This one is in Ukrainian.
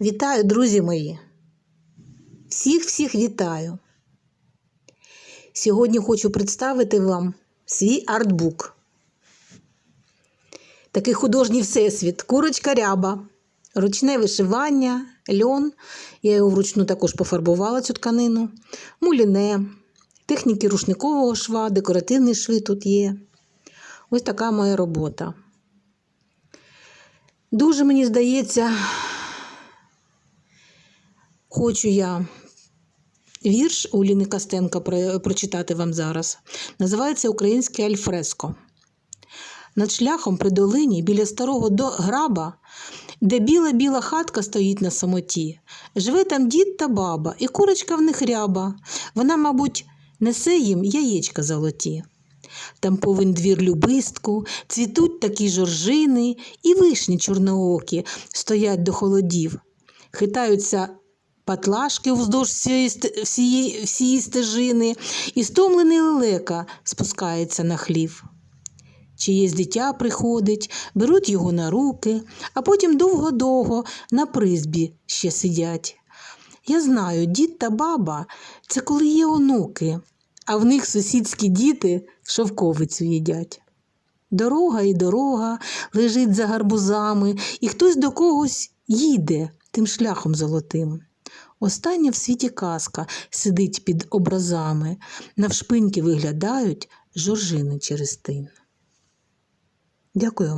Вітаю, друзі мої! Всіх всіх вітаю! Сьогодні хочу представити вам свій артбук. Такий художній всесвіт, курочка ряба, ручне вишивання, льон. Я його вручну також пофарбувала цю тканину, муліне, техніки рушникового шва, декоративні шви тут є. Ось така моя робота. Дуже мені здається, хочу я вірш у Ліни Костенка прочитати вам зараз. Називається Українське альфреско. Над шляхом при долині біля старого граба, де біла-біла хатка стоїть на самоті, живе там дід та баба, і курочка в них ряба. Вона, мабуть, несе їм яєчка золоті. Там повен двір любистку, цвітуть такі жоржини, і вишні чорноокі стоять до холодів. Хитаються патлашки вздовж всієї, всієї, всієї стежини, і стомлений лелека спускається на хлів. Чиєсь дитя приходить, беруть його на руки, а потім довго-довго на призбі ще сидять. Я знаю, дід та баба це коли є онуки, а в них сусідські діти шовковицю їдять. Дорога і дорога лежить за гарбузами, і хтось до когось їде тим шляхом золотим. Остання в світі казка сидить під образами, навшпиньки виглядають жоржини через тин. Дякую вам.